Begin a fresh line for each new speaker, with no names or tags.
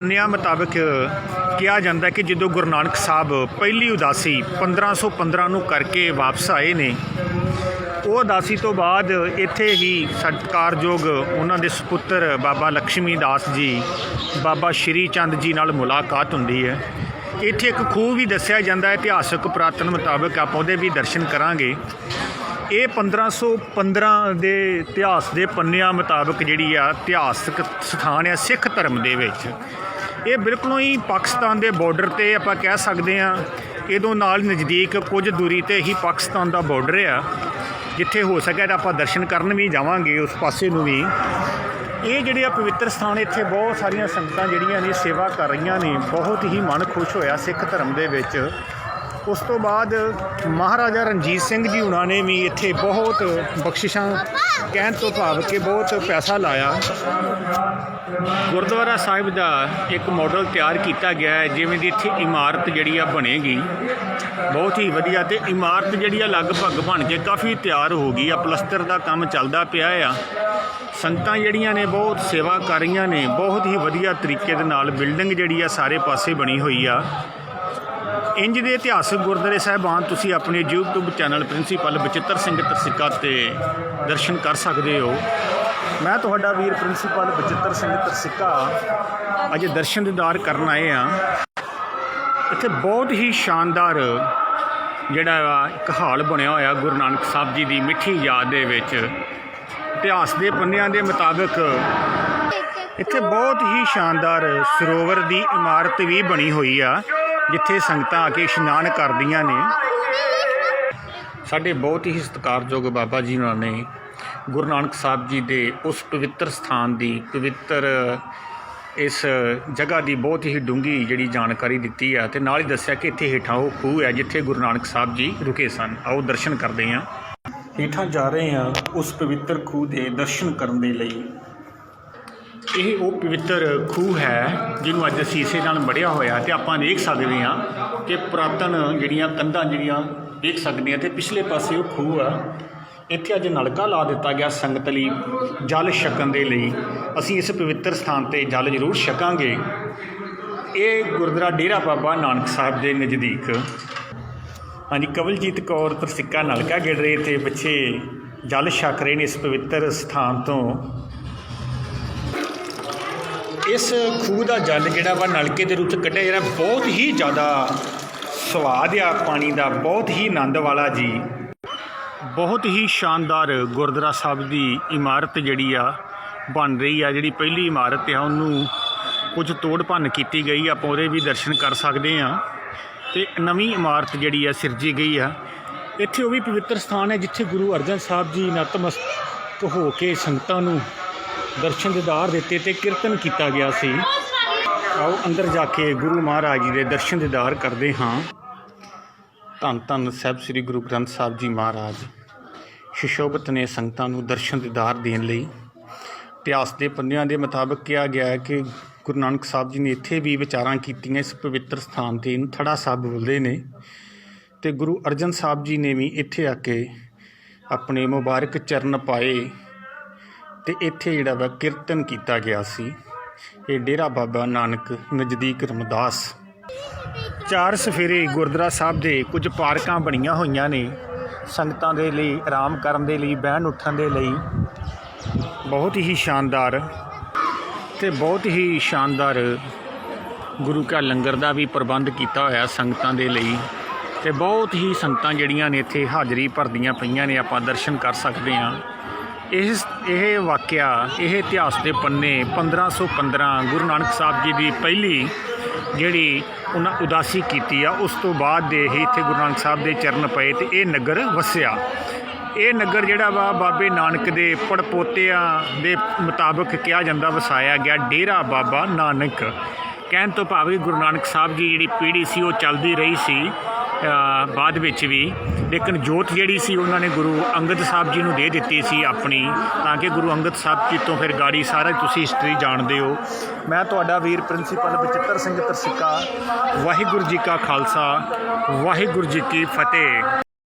ਨਿਆਂ ਮੁਤਾਬਕ ਕਿਹਾ ਜਾਂਦਾ ਕਿ ਜਦੋਂ ਗੁਰੂ ਨਾਨਕ ਸਾਹਿਬ ਪਹਿਲੀ ਉਦਾਸੀ 1515 ਨੂੰ ਕਰਕੇ ਵਾਪਸ ਆਏ ਨੇ, ਉਹ ਉਦਾਸੀ ਤੋਂ ਬਾਅਦ ਇੱਥੇ ਹੀ ਸਤਿਕਾਰਯੋਗ ਉਹਨਾਂ ਦੇ ਸੁਪੁੱਤਰ ਬਾਬਾ ਲక్ష్ਮੀ ਦਾਸ ਜੀ, ਬਾਬਾ ਸ਼੍ਰੀ ਚੰਦ ਜੀ ਨਾਲ ਮੁਲਾਕਾਤ ਹੁੰਦੀ ਹੈ। ਇੱਥੇ ਇੱਕ ਖੂਹ ਵੀ ਦੱਸਿਆ ਜਾਂਦਾ ਹੈ, ਇਤਿਹਾਸਕ ਪੁਰਾਤਨ ਮੁਤਾਬਕ ਆਪਾਂ ਉਹਦੇ ਵੀ ਦਰਸ਼ਨ ਕਰਾਂਗੇ। ਇਹ 1515 ਦੇ ਇਤਿਹਾਸ ਦੇ ਪੰਨਿਆਂ ਮੁਤਾਬਕ ਜਿਹੜੀ ਆ ਇਤਿਹਾਸਕ ਸਥਾਨ ਆ ਸਿੱਖ ਧਰਮ ਦੇ ਵਿੱਚ। ਇਹ ਬਿਲਕੁਲੋਂ ਹੀ ਪਾਕਿਸਤਾਨ ਦੇ ਬਾਰਡਰ ਤੇ ਆਪਾਂ ਕਹਿ ਸਕਦੇ ਆ ਇਹਦੋਂ ਨਾਲ ਨਜ਼ਦੀਕ ਕੁਝ ਦੂਰੀ ਤੇ ਹੀ ਪਾਕਿਸਤਾਨ ਦਾ ਬਾਰਡਰ ਆ। ਜਿੱਥੇ ਹੋ ਸਕਿਆ ਤਾਂ ਆਪਾਂ ਦਰਸ਼ਨ ਕਰਨ ਵੀ ਜਾਵਾਂਗੇ, ਉਸ ਪਾਸੇ ਨੂੰ ਵੀ। ਇਹ ਜਿਹੜੇ ਆ ਪਵਿੱਤਰ ਸਥਾਨ ਇੱਥੇ ਬਹੁਤ ਸਾਰੀਆਂ ਸੰਗਤਾਂ ਜਿਹੜੀਆਂ ਨੇ ਸੇਵਾ ਕਰ ਰਹੀਆਂ ਨੇ। ਬਹੁਤ ਹੀ ਮਨ ਖੁਸ਼ ਹੋਇਆ ਸਿੱਖ ਧਰਮ ਦੇ ਵਿੱਚ। ਉਸ ਤੋਂ ਬਾਅਦ ਮਹਾਰਾਜਾ ਰਣਜੀਤ ਸਿੰਘ ਜੀ ਉਹਨਾਂ ਨੇ ਵੀ ਇੱਥੇ ਬਹੁਤ ਬਖਸ਼ਿਸ਼ਾਂ ਕਹਿਣ ਤੋਂ ਭਾਵ ਕਿ ਬਹੁਤ ਪੈਸਾ ਲਾਇਆ। ਗੁਰਦੁਆਰਾ ਸਾਹਿਬ ਦਾ ਇੱਕ ਮਾਡਲ ਤਿਆਰ ਕੀਤਾ ਗਿਆ ਹੈ, ਜਿਵੇਂ ਦੀ ਇੱਥੇ ਇਮਾਰਤ ਜਿਹੜੀ ਆ ਬਣੇਗੀ। ਬਹੁਤ ਹੀ ਵਧੀਆ ਤੇ ਇਮਾਰਤ ਜਿਹੜੀ ਆ ਲਗਭਗ ਬਣ ਕੇ ਕਾਫੀ ਤਿਆਰ ਹੋ ਗਈ ਆ, ਪਲਸਤਰ ਦਾ ਕੰਮ ਚੱਲਦਾ ਪਿਆ ਆ। ਸੰਗਤਾਂ ਜਿਹੜੀਆਂ ਨੇ ਬਹੁਤ ਸੇਵਾ ਕਰ ਰਹੀਆਂ ਨੇ, ਬਹੁਤ ਹੀ ਵਧੀਆ ਤਰੀਕੇ ਦੇ ਨਾਲ ਬਿਲਡਿੰਗ ਜਿਹੜੀ ਆ ਸਾਰੇ ਪਾਸੇ ਬਣੀ ਹੋਈ ਆ। ਇੰਜ ਦੇ ਇਤਿਹਾਸਕ ਗੁਰਦੁਆਰੇ ਸਾਹਿਬਾਨ ਤੁਸੀਂ ਆਪਣੇ YouTube channel principal Bachittar Singh Tarsikka ਤੇ ਦਰਸ਼ਨ ਕਰ ਸਕਦੇ ਹੋ। ਮੈਂ ਤੁਹਾਡਾ ਵੀਰ ਪ੍ਰਿੰਸੀਪਲ ਬਚਿੱਤਰ ਸਿੰਘ ਤਰਸਿੱਕਾ ਅੱਜ ਦਰਸ਼ਨ ਦੀਦਾਰ ਕਰਨ ਆਏ ਆ ਇੱਥੇ ਬਹੁਤ ਹੀ ਸ਼ਾਨਦਾਰ ਜਿਹੜਾ ਵਾ ਇੱਕ ਹਾਲ ਬਣਿਆ ਹੋਇਆ ਗੁਰੂ ਨਾਨਕ ਸਾਹਿਬ ਜੀ ਦੀ ਮਿੱਠੀ ਯਾਦ ਦੇ ਵਿੱਚ। ਇਤਿਹਾਸ ਦੇ ਪੰਨਿਆਂ ਦੇ ਮੁਤਾਬਕ ਇੱਥੇ ਬਹੁਤ ਹੀ ਸ਼ਾਨਦਾਰ ਸਰੋਵਰ ਦੀ ਇਮਾਰਤ ਵੀ ਬਣੀ ਹੋਈ ਆ। ਜਿੱਥੇ ਸੰਗਤਾਂ ਆ ਕੇ ਇਸ਼ਨਾਨ ਕਰਦੀਆਂ ਨੇ। ਸਾਡੇ ਬਹੁਤ ਹੀ ਸਤਿਕਾਰਯੋਗ ਬਾਬਾ ਜੀ ਉਹਨਾਂ ਨੇ ਗੁਰੂ ਨਾਨਕ ਸਾਹਿਬ ਜੀ ਦੇ ਉਸ ਪਵਿੱਤਰ ਸਥਾਨ ਦੀ, ਪਵਿੱਤਰ ਇਸ ਜਗ੍ਹਾ ਦੀ ਬਹੁਤ ਹੀ ਡੂੰਗੀ ਜਿਹੜੀ ਜਾਣਕਾਰੀ ਦਿੱਤੀ ਆ ਤੇ ਨਾਲ ਹੀ ਦੱਸਿਆ ਕਿ ਇੱਥੇ ਹੇਠਾਂ ਉਹ ਖੂਹ ਹੈ ਜਿੱਥੇ ਗੁਰੂ ਨਾਨਕ ਸਾਹਿਬ ਜੀ ਰੁਕੇ ਸਨ। ਆਓ ਦਰਸ਼ਨ ਕਰਦੇ ਹਾਂ। ਹੇਠਾਂ ਜਾ ਰਹੇ ਹਾਂ ਉਸ ਪਵਿੱਤਰ ਖੂਹ ਦੇ ਦਰਸ਼ਨ ਕਰਨ ਦੇ ਲਈ। ਇਹ ਉਹ ਪਵਿੱਤਰ ਖੂਹ ਹੈ, ਜਿਹਨੂੰ ਅੱਜ ਅਸੀਂ ਇਸੇ ਨਾਲ ਮੜਿਆ ਹੋਇਆ ਤੇ ਆਪਾਂ ਦੇਖ ਸਕਦੇ ਹਾਂ ਕਿ ਪੁਰਾਤਨ ਜਿਹੜੀਆਂ ਕੰਧਾਂ ਜਿਹੜੀਆਂ ਦੇਖ ਸਕਦੇ ਹਾਂ ਤੇ ਪਿਛਲੇ ਪਾਸੇ ਉਹ ਖੂਹ ਆ। ਇੱਥੇ ਅੱਜ ਨਲਕਾ ਲਾ ਦਿੱਤਾ ਗਿਆ ਸੰਗਤ ਲਈ ਜਲ ਛਕਣ ਦੇ ਲਈ। ਅਸੀਂ ਇਸ ਪਵਿੱਤਰ ਸਥਾਨ ਤੇ ਜਲ ਜ਼ਰੂਰ ਛਕਾਂਗੇ। ਇਹ ਗੁਰਦੁਆਰਾ ਡੇਰਾ ਬਾਬਾ ਨਾਨਕ ਸਾਹਿਬ ਦੇ ਨਜ਼ਦੀਕ। ਹਾਂਜੀ, ਕਵਲਜੀਤ ਕੌਰ ਤਰਸਿੱਕਾ ਨਲਕਾ ਗਿੜ ਰਹੇ ਤੇ ਬੱਚੇ ਜਲ ਛਕ ਰਹੇ ਨੇ ਇਸ ਪਵਿੱਤਰ ਸਥਾਨ ਤੋਂ। ਇਸ ਖੂਹ ਦਾ ਜਲ ਜਿਹੜਾ ਵਾ ਨਲਕੇ ਦੇ ਰੂਪ ਚ ਕੱਢਿਆ ਜਿਹੜਾ ਬਹੁਤ ਹੀ ਜ਼ਿਆਦਾ ਸਵਾਦ ਆ ਪਾਣੀ ਦਾ ਬਹੁਤ ਹੀ ਆਨੰਦ ਵਾਲਾ ਜੀ। ਬਹੁਤ ਹੀ ਸ਼ਾਨਦਾਰ ਗੁਰਦੁਆਰਾ ਸਾਹਿਬ ਦੀ ਇਮਾਰਤ ਜਿਹੜੀ ਆ ਬਣ ਰਹੀ ਆ। ਜਿਹੜੀ ਪਹਿਲੀ ਇਮਾਰਤ ਆ ਉਹਨੂੰ ਕੁਝ ਤੋੜ ਭੰਨ ਕੀਤੀ ਗਈ ਆ, ਆਪਾਂ ਉਹਦੇ ਵੀ ਦਰਸ਼ਨ ਕਰ ਸਕਦੇ ਆ। ਤੇ ਨਵੀਂ ਇਮਾਰਤ ਜਿਹੜੀ ਆ ਸਿਰਜੀ ਗਈ ਆ। ਇੱਥੇ ਉਹ ਵੀ ਪਵਿੱਤਰ ਸਥਾਨ ਹੈ ਜਿੱਥੇ ਗੁਰੂ ਅਰਜਨ ਸਾਹਿਬ ਜੀ ਨਤਮਸਤਕ ਹੋ ਕੇ ਸੰਗਤਾਂ ਨੂੰ ਦਰਸ਼ਨ ਦਿਦਾਰ ਦਿੱਤੇ ਤੇ ਕੀਰਤਨ ਕੀਤਾ ਗਿਆ ਸੀ। ਆਓ ਅੰਦਰ ਜਾ ਕੇ ਗੁਰੂ ਮਹਾਰਾਜ ਜੀ ਦੇ ਦਰਸ਼ਨ ਦਿਦਾਰ ਕਰਦੇ ਹਾਂ। ਧੰਨ ਧੰਨ ਸਾਹਿਬ ਸ੍ਰੀ ਗੁਰੂ ਗ੍ਰੰਥ ਸਾਹਿਬ ਜੀ ਮਹਾਰਾਜ। ਸ਼ਿਸ਼ੋਭਤ ਨੇ ਸੰਗਤਾਂ ਨੂੰ ਦਰਸ਼ਨ ਦਿਦਾਰ ਦੇਣ ਲਈ। ਇਤਿਹਾਸ ਦੇ ਪੰਨਿਆਂ ਦੇ ਮੁਤਾਬਕ ਕਿਹਾ ਗਿਆ ਹੈ ਕਿ ਗੁਰੂ ਨਾਨਕ ਸਾਹਿਬ ਜੀ ਨੇ ਇੱਥੇ ਵੀ ਵਿਚਾਰਾਂ ਕੀਤੀਆਂ, ਇਸ ਪਵਿੱਤਰ ਸਥਾਨ ਤੇ ਇਹਨੂੰ ਥੜਾ ਸਾਹਿਬ ਬੋਲਦੇ ਨੇ। ਤੇ ਗੁਰੂ ਅਰਜਨ ਸਾਹਿਬ ਜੀ ਨੇ ਵੀ ਇੱਥੇ ਆ ਕੇ ਆਪਣੇ ਮੁਬਾਰਕ ਚਰਨ ਪਾਏ। ਤੇ ਇੱਥੇ ਜਿਹੜਾ ਵਾ ਕੀਰਤਨ ਕੀਤਾ ਗਿਆ ਸੀ, ਇਹ ਡੇਰਾ ਬਾਬਾ ਨਾਨਕ ਨਜ਼ਦੀਕ ਰਮਦਾਸ। ਚਾਰ ਸਫੇਰੇ ਗੁਰਦੁਆਰਾ ਸਾਹਿਬ ਦੇ ਕੁਝ ਪਾਰਕਾਂ ਬਣੀਆਂ ਹੋਈਆਂ ਨੇ, ਸੰਗਤਾਂ ਦੇ ਲਈ, ਆਰਾਮ ਕਰਨ ਦੇ ਲਈ, ਬਹਿਣ ਉੱਠਣ ਦੇ ਲਈ। ਬਹੁਤ ਹੀ ਸ਼ਾਨਦਾਰ ਤੇ ਬਹੁਤ ਹੀ ਸ਼ਾਨਦਾਰ ਗੁਰੂ ਘਰ ਲੰਗਰ ਦਾ ਵੀ ਪ੍ਰਬੰਧ ਕੀਤਾ ਹੋਇਆ ਸੰਗਤਾਂ ਦੇ ਲਈ ਤੇ ਬਹੁਤ ਹੀ ਸੰਗਤਾਂ ਜਿਹੜੀਆਂ ਨੇ ਇੱਥੇ ਹਾਜ਼ਰੀ ਭਰਦੀਆਂ ਪਈਆਂ ਨੇ, ਆਪਾਂ ਦਰਸ਼ਨ ਕਰ ਸਕਦੇ ਹਾਂ। ਇਸ ਇਹ ਵਾਕਿਆ, ਇਹ ਇਤਿਹਾਸ ਦੇ ਪੰਨੇ 1515 ਗੁਰੂ ਨਾਨਕ ਸਾਹਿਬ ਜੀ ਦੀ ਪਹਿਲੀ ਜਿਹੜੀ ਉਹਨਾਂ ਉਦਾਸੀ ਕੀਤੀ ਆ, ਉਸ ਤੋਂ ਬਾਅਦ ਦੇ ਹੀ ਇੱਥੇ ਗੁਰੂ ਨਾਨਕ ਸਾਹਿਬ ਦੇ ਚਰਨ ਪਏ ਤੇ ਇਹ ਨਗਰ ਵਸਿਆ। ਇਹ ਨਗਰ ਜਿਹੜਾ ਵਾ ਬਾਬੇ ਨਾਨਕ ਦੇ ਪੜਪੋਤਿਆਂ ਦੇ ਮੁਤਾਬਕ ਕਿਹਾ ਜਾਂਦਾ, ਵਸਾਇਆ ਗਿਆ ਡੇਰਾ ਬਾਬਾ ਨਾਨਕ। ਕਹਿਣ ਤੋਂ ਭਾਵ ਕਿ ਗੁਰੂ ਨਾਨਕ ਸਾਹਿਬ ਦੀ ਜਿਹੜੀ ਪੀੜ੍ਹੀ ਸੀ, ਉਹ ਚੱਲਦੀ ਰਹੀ ਸੀ। ਬਾਅਦ ਵਿੱਚ ਵੀ। ਲੇਕਿਨ ਜੋਤ ਜਿਹੜੀ ਸੀ, ਉਹਨਾਂ ਨੇ ਗੁਰੂ ਅੰਗਦ ਸਾਹਿਬ ਜੀ ਨੂੰ ਦੇ ਦਿੱਤੀ ਸੀ ਆਪਣੀ, ਤਾਂ ਕਿ ਗੁਰੂ ਅੰਗਦ ਸਾਹਿਬ ਜੀ ਤੋਂ ਫਿਰ ਗਾੜੀ ਸਾਰਾ ਤੁਸੀਂ ਹਿਸਟਰੀ ਜਾਣਦੇ ਹੋ। ਮੈਂ ਤੁਹਾਡਾ ਵੀਰ ਪ੍ਰਿੰਸੀਪਲ ਬਚਿੱਤਰ ਸਿੰਘ ਤਰਸਿੱਕਾ, ਵਾਹਿਗੁਰੂ ਜੀ ਕਾ ਖਾਲਸਾ, ਵਾਹਿਗੁਰੂ ਜੀ ਕੀ ਫਤਿਹ।